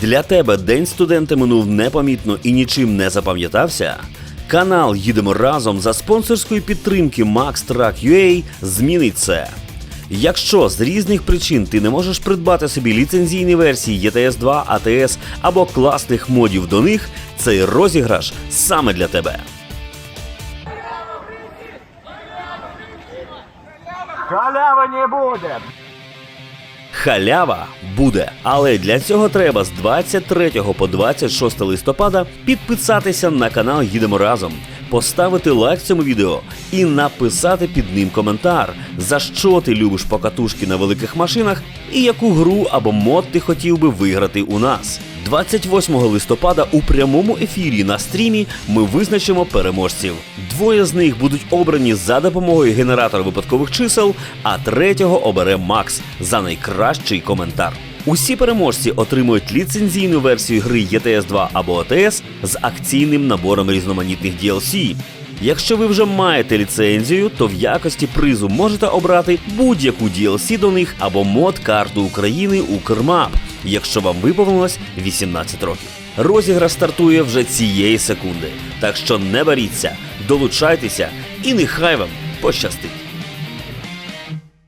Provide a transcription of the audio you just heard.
Для тебе день студента минув непомітно і нічим не запам'ятався? Канал Їдемо разом за спонсорської підтримки Max Track змінить це. Якщо з різних причин ти не можеш придбати собі ліцензійні версії ETS 2, ATS або класних модів до них, цей розіграш саме для тебе. Халяви не буде. Халява буде, але для цього треба з 23 по 26 листопада підписатися на канал Їдемо разом, поставити лайк цьому відео і написати під ним коментар, за що ти любиш покатушки на великих машинах і яку гру або мод ти хотів би виграти у нас. 28 листопада у прямому ефірі на стрімі ми визначимо переможців. Двоє з них будуть обрані за допомогою генератора випадкових чисел, а третього обере Макс за найкращий коментар. Усі переможці отримують ліцензійну версію гри ETS 2 або ATS з акційним набором різноманітних DLC. Якщо ви вже маєте ліцензію, то в якості призу можете обрати будь-яку DLC до них або мод карту України у Кермап, якщо вам виповнилось 18 років. Розіграш стартує вже цієї секунди. Так що не боріться, долучайтеся і нехай вам пощастить.